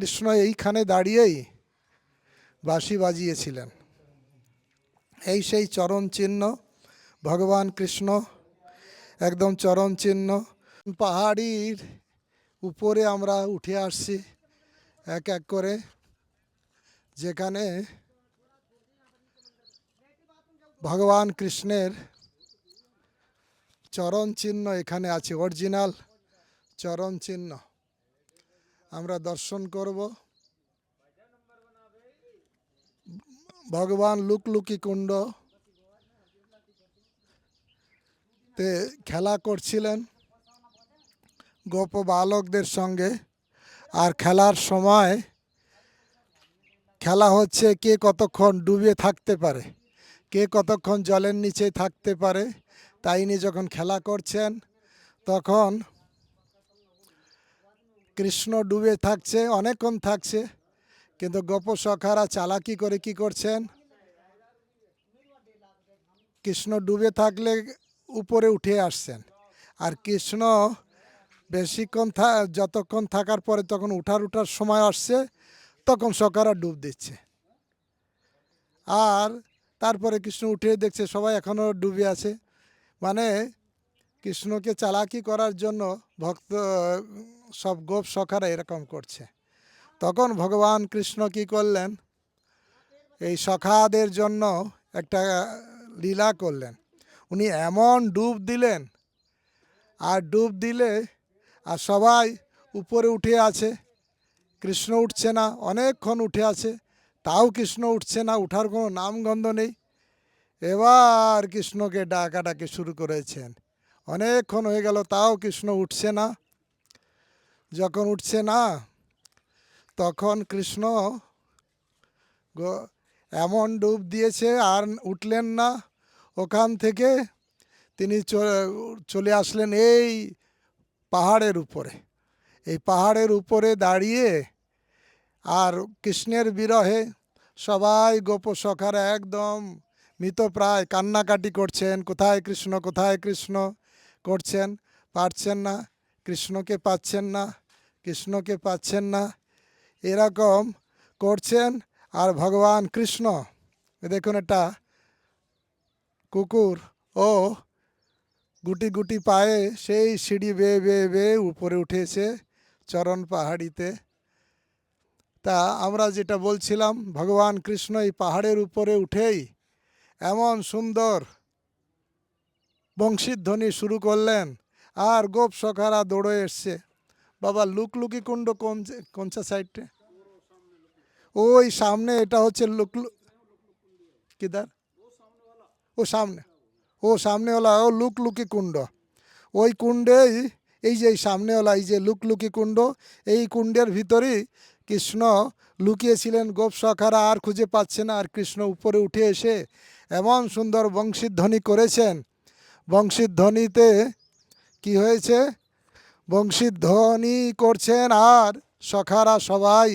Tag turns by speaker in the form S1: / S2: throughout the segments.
S1: কৃষ্ণ এইখানে দাঁড়িয়েই বাঁশি বাজিয়েছিলেন এই সেই চরণ চিহ্ন ভগবান কৃষ্ণ একদম চরণ চিহ্ন পাহাড়ির উপরে আমরা উঠে আসছি এক এক করে যেখানে ভগবান কৃষ্ণের চরণ চিহ্ন এখানে আছে অরিজিনাল চরণ চিহ্ন আমরা দর্শন করব ভগবান লুকলুকি কুণ্ড তে খেলা করছিলেন গোপ বালকদের সঙ্গে আর খেলার সময় খেলা হচ্ছে কে কতক্ষণ ডুবে থাকতে পারে কে কতক্ষণ জলের নিচে থাকতে পারে তাই নিয়ে যখন খেলা করছেন তখন কৃষ্ণ ডুবে থাকছে অনেকক্ষণ থাকছে কিন্তু গোপ সখারা চালাকি করে কি করছেন কৃষ্ণ ডুবে থাকলে উপরে উঠে আসছেন আর কৃষ্ণ বেশিক্ষণ থা যতক্ষণ থাকার পরে তখন উঠার উঠার সময় আসছে তখন সকারা ডুব দিচ্ছে আর তারপরে কৃষ্ণ উঠে দেখছে সবাই এখনও ডুবে আছে মানে কৃষ্ণকে চালাকি করার জন্য ভক্ত সব গোপ সখারা এরকম করছে তখন ভগবান কৃষ্ণ কি করলেন এই সখাদের জন্য একটা লীলা করলেন উনি এমন ডুব দিলেন আর ডুব দিলে আর সবাই উপরে উঠে আছে কৃষ্ণ উঠছে না অনেকক্ষণ উঠে আছে তাও কৃষ্ণ উঠছে না উঠার কোনো নামগন্ধ নেই এবার কৃষ্ণকে ডাকাডাকি শুরু করেছেন অনেকক্ষণ হয়ে গেল তাও কৃষ্ণ উঠছে না যখন উঠছে না তখন কৃষ্ণ এমন ডুব দিয়েছে আর উঠলেন না ওখান থেকে তিনি চলে আসলেন এই পাহাড়ের উপরে এই পাহাড়ের উপরে দাঁড়িয়ে আর কৃষ্ণের বিরহে সবাই গোপসখারা একদম মৃতপ্রায় কান্নাকাটি করছেন কোথায় কৃষ্ণ কোথায় কৃষ্ণ করছেন পারছেন না কৃষ্ণকে পাচ্ছেন না কৃষ্ণকে পাচ্ছেন না এরকম করছেন আর ভগবান কৃষ্ণ দেখুন এটা কুকুর ও গুটি গুটি পায়ে সেই সিঁড়ি বেয়ে বেয়ে বেয়ে উপরে উঠেছে চরণ পাহাড়িতে তা আমরা যেটা বলছিলাম ভগবান কৃষ্ণ এই পাহাড়ের উপরে উঠেই এমন সুন্দর বংশীধ্বনি শুরু করলেন আর গোপ সখারা দৌড়ে এসছে বাবা লুকলুকি কুণ্ড কোন কোনসা সাইডে ওই সামনে এটা হচ্ছে লুকলু কিদার ও সামনে ও সামনেওয়ালা ও লুকলুকি কুণ্ড ওই কুণ্ডেই এই যে সামনেওয়ালা এই যে লুকলুকি কুণ্ড এই কুণ্ডের ভিতরেই কৃষ্ণ লুকিয়েছিলেন গোপ সখারা আর খুঁজে পাচ্ছে না আর কৃষ্ণ উপরে উঠে এসে এমন সুন্দর বংশীধ্বনি করেছেন বংশীধ্বনিতে কি হয়েছে বংশীধ্বনি করছেন আর সখারা সবাই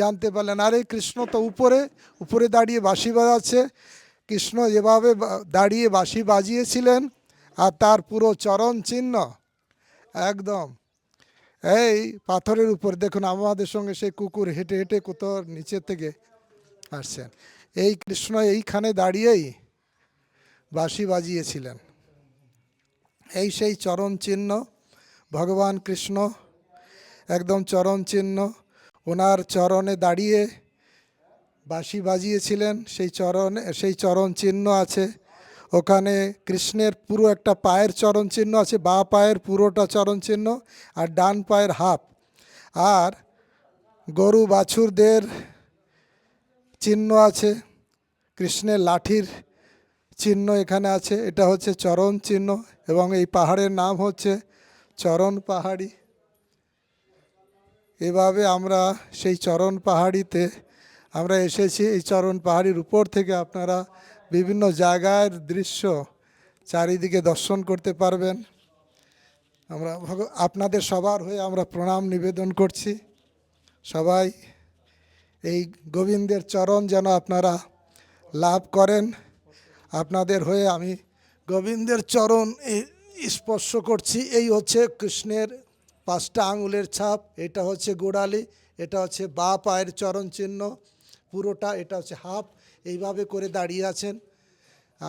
S1: জানতে পারলেন আরে কৃষ্ণ তো উপরে উপরে দাঁড়িয়ে বাঁশি বাজাচ্ছে কৃষ্ণ যেভাবে দাঁড়িয়ে বাঁশি বাজিয়েছিলেন আর তার পুরো চরণ চিহ্ন একদম এই পাথরের উপর দেখুন আমাদের সঙ্গে সেই কুকুর হেঁটে হেঁটে কোথাও নিচে থেকে আসছেন এই কৃষ্ণ এইখানে দাঁড়িয়েই বাঁশি বাজিয়েছিলেন এই সেই চরণ চিহ্ন ভগবান কৃষ্ণ একদম চরণ চিহ্ন ওনার চরণে দাঁড়িয়ে বাঁশি বাজিয়েছিলেন সেই চরণে সেই চরণ চিহ্ন আছে ওখানে কৃষ্ণের পুরো একটা পায়ের চরণ চিহ্ন আছে বা পায়ের পুরোটা চরণ চিহ্ন আর ডান পায়ের হাফ আর গরু বাছুরদের চিহ্ন আছে কৃষ্ণের লাঠির চিহ্ন এখানে আছে এটা হচ্ছে চরণ চিহ্ন এবং এই পাহাড়ের নাম হচ্ছে চরণ পাহাড়ি এভাবে আমরা সেই চরণ পাহাড়িতে আমরা এসেছি এই চরণ পাহাড়ির উপর থেকে আপনারা বিভিন্ন জায়গার দৃশ্য চারিদিকে দর্শন করতে পারবেন আমরা আপনাদের সবার হয়ে আমরা প্রণাম নিবেদন করছি সবাই এই গোবিন্দের চরণ যেন আপনারা লাভ করেন আপনাদের হয়ে আমি গোবিন্দের চরণ এই স্পর্শ করছি এই হচ্ছে কৃষ্ণের পাঁচটা আঙুলের ছাপ এটা হচ্ছে গোড়ালি এটা হচ্ছে বা পায়ের চরণ চিহ্ন পুরোটা এটা হচ্ছে হাফ এইভাবে করে দাঁড়িয়ে আছেন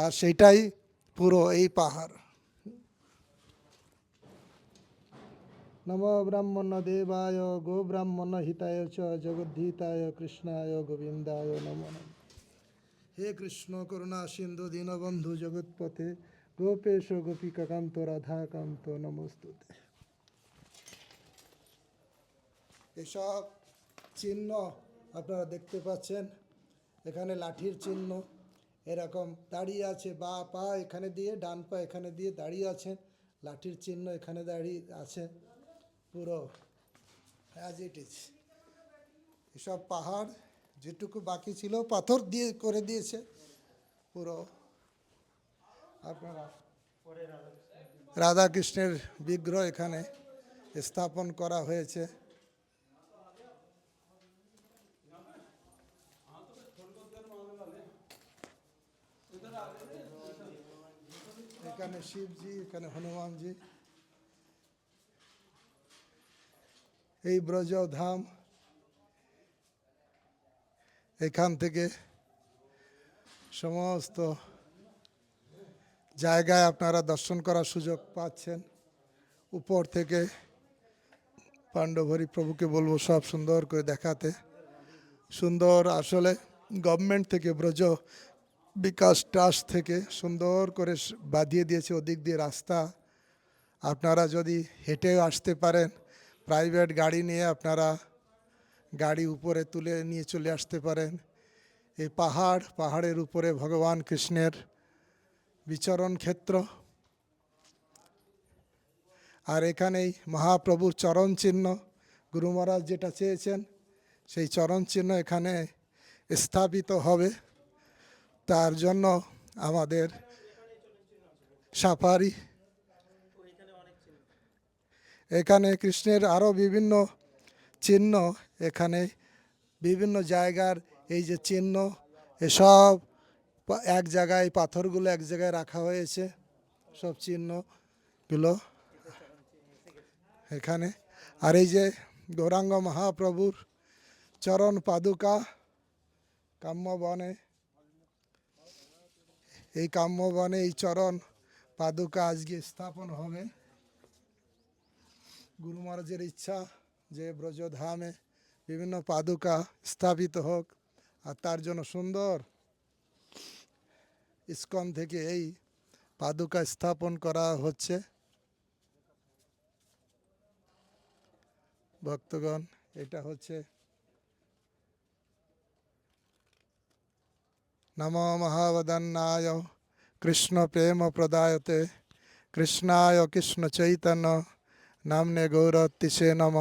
S1: আর সেটাই পুরো এই পাহাড়
S2: নম ব্রাহ্মণ দেবায় গো ব্রাহ্মণ হিতায় চ জগদ্ধিতায় কৃষ্ণায় গোবিন্দায় নম হে কৃষ্ণ করুণা সিন্ধু দীনবন্ধু জগৎপথে গোপেশ রাধা রাধাকান্ত নমস্তুতে
S1: এসব চিহ্ন আপনারা দেখতে পাচ্ছেন এখানে লাঠির চিহ্ন এরকম দাঁড়িয়ে আছে বা পা এখানে দিয়ে ডান পা এখানে দিয়ে দাঁড়িয়ে আছেন লাঠির চিহ্ন এখানে দাঁড়িয়ে আছে পুরো অ্যাজ ইট ইজ এসব পাহাড় যেটুকু বাকি ছিল পাথর দিয়ে করে দিয়েছে পুরো আপনারা রাধাকৃষ্ণের বিগ্রহ এখানে স্থাপন করা হয়েছে এখানে শিবজি এখানে হনুমানজি এই ব্রজ ধাম এখান থেকে সমস্ত জায়গায় আপনারা দর্শন করার সুযোগ পাচ্ছেন উপর থেকে পাণ্ডবরি প্রভুকে বলবো সব সুন্দর করে দেখাতে সুন্দর আসলে গভর্নমেন্ট থেকে ব্রজ বিকাশ ট্রাস্ট থেকে সুন্দর করে বাঁধিয়ে দিয়েছে ওদিক দিয়ে রাস্তা আপনারা যদি হেঁটেও আসতে পারেন প্রাইভেট গাড়ি নিয়ে আপনারা গাড়ি উপরে তুলে নিয়ে চলে আসতে পারেন এই পাহাড় পাহাড়ের উপরে ভগবান কৃষ্ণের বিচরণ ক্ষেত্র আর এখানেই মহাপ্রভুর চরণ চিহ্ন গুরু মহারাজ যেটা চেয়েছেন সেই চরণ চিহ্ন এখানে স্থাপিত হবে তার জন্য আমাদের সাফারি এখানে কৃষ্ণের আরও বিভিন্ন চিহ্ন এখানে বিভিন্ন জায়গার এই যে চিহ্ন এসব এক জায়গায় পাথরগুলো এক জায়গায় রাখা হয়েছে সব চিহ্নগুলো এখানে আর এই যে গৌরাঙ্গ মহাপ্রভুর চরণ পাদুকা কাম্য বনে এই কাম্য বনে এই চরণ পাদুকা আজকে স্থাপন হবে গুরু মহারাজের ইচ্ছা যে ব্রজধামে বিভিন্ন পাদুকা স্থাপিত হোক আর তার জন্য সুন্দর ইস্কন থেকে এই পাদুকা স্থাপন করা হচ্ছে ভক্তগণ এটা হচ্ছে নম মহাবদন্নায় কৃষ্ণ প্রেম প্রদায়তে কৃষ্ণায় কৃষ্ণ চৈতন্য নামনে গৌরতিষে নম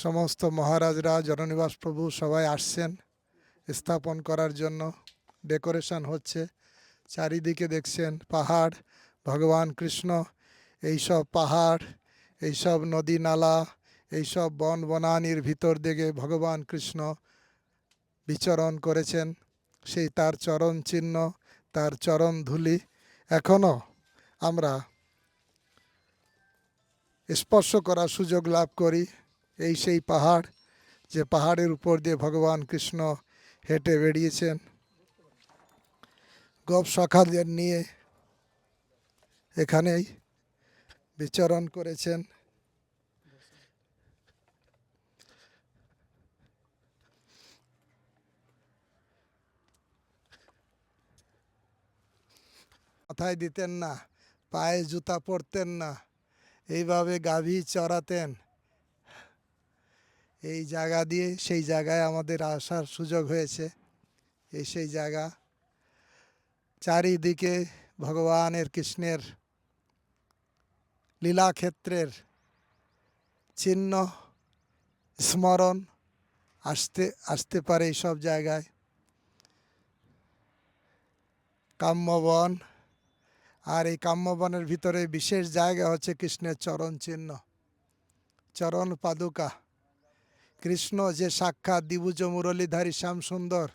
S1: সমস্ত মহারাজরা জননিবাস প্রভু সবাই আসছেন স্থাপন করার জন্য ডেকোরেশন হচ্ছে চারিদিকে দেখছেন পাহাড় ভগবান কৃষ্ণ এইসব পাহাড় এইসব নদী নালা এইসব বন বনানির ভিতর দিকে ভগবান কৃষ্ণ বিচরণ করেছেন সেই তার চরণ চিহ্ন তার চরণ ধুলি এখনও আমরা স্পর্শ করার সুযোগ লাভ করি এই সেই পাহাড় যে পাহাড়ের উপর দিয়ে ভগবান কৃষ্ণ হেঁটে বেরিয়েছেন গপ সখাদের নিয়ে এখানেই বিচরণ করেছেন মাথায় দিতেন না পায়ে জুতা পরতেন না এইভাবে গাভী চড়াতেন এই জায়গা দিয়ে সেই জায়গায় আমাদের আসার সুযোগ হয়েছে এই সেই জায়গা চারিদিকে ভগবানের কৃষ্ণের লীলাক্ষেত্রের চিহ্ন স্মরণ আসতে আসতে পারে সব জায়গায় কাম্যবন আর এই কাম্যবনের ভিতরে বিশেষ জায়গা হচ্ছে কৃষ্ণের চরণ চিহ্ন চরণ পাদুকা কৃষ্ণ যে সাক্ষাৎ দিবুজ মুরলীধারী শ্যামসুন্দর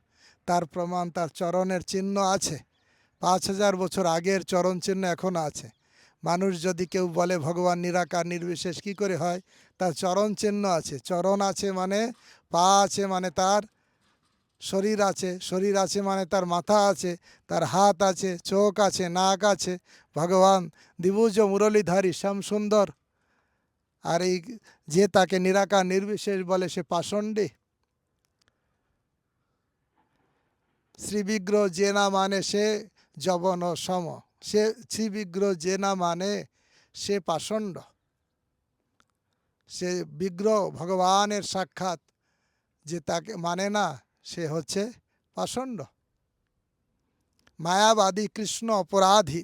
S1: তার প্রমাণ তার চরণের চিহ্ন আছে পাঁচ হাজার বছর আগের চরণ চিহ্ন এখন আছে মানুষ যদি কেউ বলে ভগবান নিরাকার নির্বিশেষ কি করে হয় তার চরণ চিহ্ন আছে চরণ আছে মানে পা আছে মানে তার শরীর আছে শরীর আছে মানে তার মাথা আছে তার হাত আছে চোখ আছে নাক আছে ভগবান দিবুজ মুরলীধারী শ্যামসুন্দর আর এই যে তাকে নিরাকার নির্বিশেষ বলে সে পাষণ্ডে শ্রীবিগ্রহ যে না মানে সে জবন সম সে শ্রীবিগ্রহ যে না মানে সে পাষণ্ড সে বিগ্রহ ভগবানের সাক্ষাৎ যে তাকে মানে না সে হচ্ছে পাষণ্ড মায়াবাদী কৃষ্ণ অপরাধী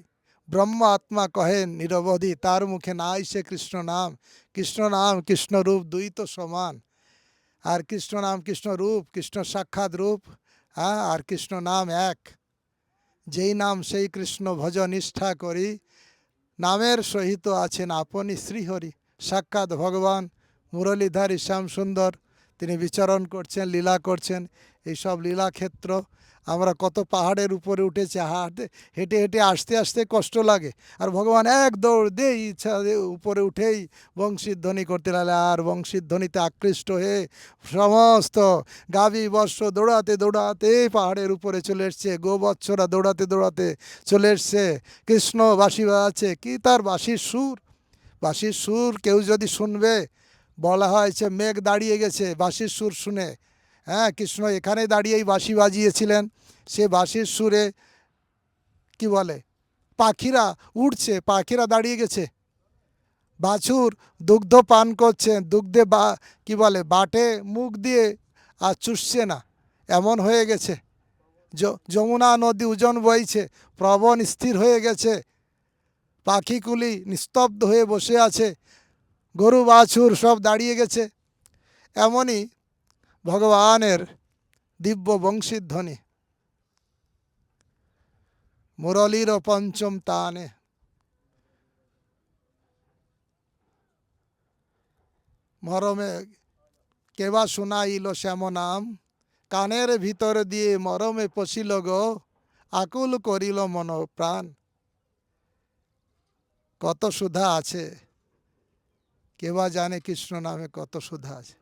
S1: ব্রহ্ম আত্মা কহেন নিরবধি তার মুখে না আইসে কৃষ্ণ নাম কৃষ্ণ নাম কৃষ্ণ রূপ দুই তো সমান আর কৃষ্ণ নাম কৃষ্ণ রূপ কৃষ্ণ সাক্ষাৎ রূপ হ্যাঁ আর কৃষ্ণ নাম এক যেই নাম সেই কৃষ্ণ ভজ নিষ্ঠা করি নামের সহিত আছেন আপনি শ্রীহরি সাক্ষাৎ ভগবান মুরলীধারী শ্যামসুন্দর তিনি বিচরণ করছেন লীলা করছেন এইসব লীলাক্ষেত্র আমরা কত পাহাড়ের উপরে উঠেছি হাঁটে হেঁটে হেঁটে আসতে আসতে কষ্ট লাগে আর ভগবান এক দৌড় দেই ইচ্ছা উপরে উঠেই বংশীর ধ্বনি করতে লাগলে আর বংশীর ধ্বনিতে আকৃষ্ট হয়ে সমস্ত গাভি বর্ষ দৌড়াতে দৌড়াতে পাহাড়ের উপরে চলে এসছে গোবৎসরা দৌড়াতে দৌড়াতে চলে এসছে কৃষ্ণ বাসি আছে কি তার বাসির সুর বাসির সুর কেউ যদি শুনবে বলা হয় মেঘ দাঁড়িয়ে গেছে বাসির সুর শুনে হ্যাঁ কৃষ্ণ এখানে দাঁড়িয়েই বাঁশি বাজিয়েছিলেন সে বাঁশির সুরে কি বলে পাখিরা উঠছে পাখিরা দাঁড়িয়ে গেছে বাছুর দুগ্ধ পান করছেন দুগ্ধে বা কি বলে বাটে মুখ দিয়ে আর চুষছে না এমন হয়ে গেছে যমুনা নদী উজন বইছে প্রবণ স্থির হয়ে গেছে পাখিকুলি নিস্তব্ধ হয়ে বসে আছে গরু বাছুর সব দাঁড়িয়ে গেছে এমনই ভগবানের দিব্য বংশীর ধ্বনি মুরলির পঞ্চম তানে মরমে কেবা শুনাইল শ্যাম নাম কানের ভিতর দিয়ে মরমে পশিল গো আকুল করিল মন প্রাণ কত সুধা আছে কেবা জানে কৃষ্ণ নামে কত সুধা আছে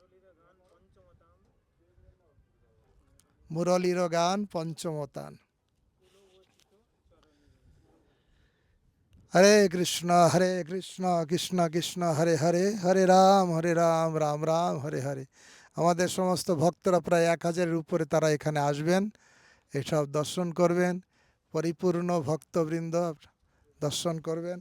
S1: মুরলীর গান পঞ্চমতান হরে কৃষ্ণ হরে কৃষ্ণ কৃষ্ণ কৃষ্ণ হরে হরে হরে রাম হরে রাম রাম রাম হরে হরে আমাদের সমস্ত ভক্তরা প্রায় এক হাজারের উপরে তারা এখানে আসবেন এসব দর্শন করবেন পরিপূর্ণ ভক্তবৃন্দ দর্শন করবেন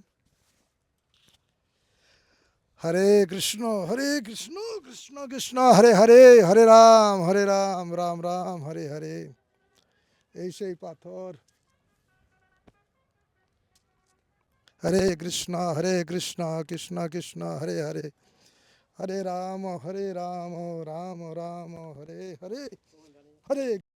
S1: হরে কৃষ্ণ হরে কৃষ্ণ কৃষ্ণ কৃষ্ণ হরে হরে হরে রাম হরে রাম রাম রাম হরে হরে এই সেই পাথর হরে কৃষ্ণ হরে কৃষ্ণ কৃষ্ণ কৃষ্ণ হরে হরে হরে রাম হরে রাম রাম রাম হরে হরে হরে